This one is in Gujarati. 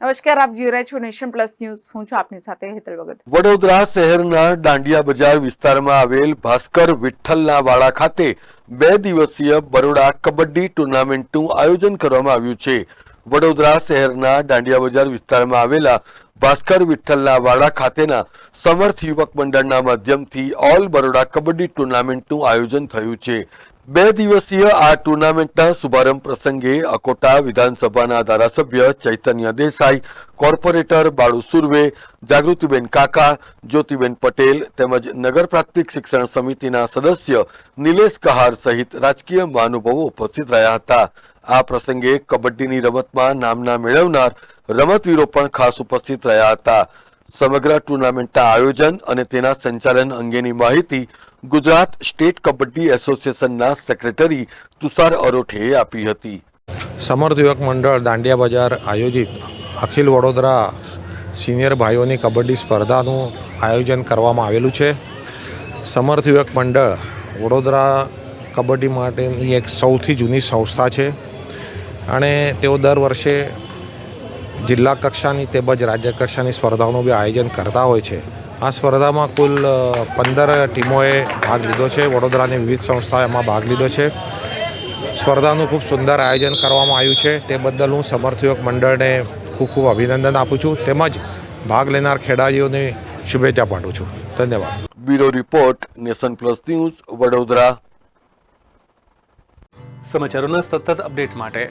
નમસ્કાર, આપ જોઈ રહ્યા છો નેશન પ્લસ ન્યૂઝ. હું છું આપની સાથે હેતલ ભગત. વડોદરા શહેરના દાંડિયા બજાર વિસ્તારમાં આવેલ ભાસ્કર વિઠ્ઠલના વાડા ખાતે બે દિવસીય બરોડા કબડ્ડી ટુર્નામેન્ટનું આયોજન કરવામાં આવ્યું છે. વડોદરા શહેરના દાંડિયા બજાર વિસ્તારમાં આવેલા ભાસ્કર વિઠ્ઠલના વાડા ખાતેના સમર્થ યુવક મંડળના માધ્યમથી ઓલ બરોડા કબડ્ડી ટુર્નામેન્ટનું આયોજન થયું છે. બે દિવસીય આ ટુર્નામેન્ટના શુભારંભ પ્રસંગે અકોટા વિધાનસભાના ધારાસભ્ય ચૈતન્ય દેસાઈ, કોર્પોરેટર બાળુ સુરવે, જાગૃતિબેન કાકા, જ્યોતિબેન પટેલ તેમજ નગર પ્રાથમિક શિક્ષણ સમિતિના સદસ્ય નિલેશ કહાર સહિત રાજકીય મહાનુભાવો ઉપસ્થિત રહ્યા હતા. આ પ્રસંગે કબડ્ડીની રમતમાં નામના મેળવનાર રમતવીરો પણ ખાસ ઉપસ્થિત રહ્યા હતા. સમગ્ર ટુર્નામેન્ટના આયોજન અને તેના સંચાલન અંગેની માહિતી ગુજરાત સ્ટેટ કબડ્ડી એસોસિએશનના સેક્રેટરી તુષાર અરોઠેએ આપી હતી. સમર્થ યુવક મંડળ દાંડિયા બજાર આયોજિત અખિલ વડોદરા સિનિયર ભાઈઓની કબડ્ડી સ્પર્ધાનું આયોજન કરવામાં આવેલું છે. સમર્થ યુવક મંડળ વડોદરા કબડ્ડી માટેની એક સૌથી જૂની સંસ્થા છે અને તેઓ દર વર્ષે જિલ્લા કક્ષાની તેમજ રાજ્ય કક્ષાની સ્પર્ધાઓનું બી આયોજન કરતા હોય છે. આ સ્પર્ધામાં કુલ પંદર ટીમોએ ભાગ લીધો છે. વડોદરાની વિવિધ સંસ્થાઓ એમાં ભાગ લીધો છે. સ્પર્ધાનું ખૂબ સુંદર આયોજન કરવામાં આવ્યું છે. તે બદલ હું સમર્થ મંડળને ખૂબ ખૂબ અભિનંદન આપું છું. તેમજ ભાગ લેનાર ખેલાડીઓને શુભેચ્છા પાઠવું છું. ધન્યવાદ. Bureau report nation plus news Vadodara. સમાચારોના સતત અપડેટ માટે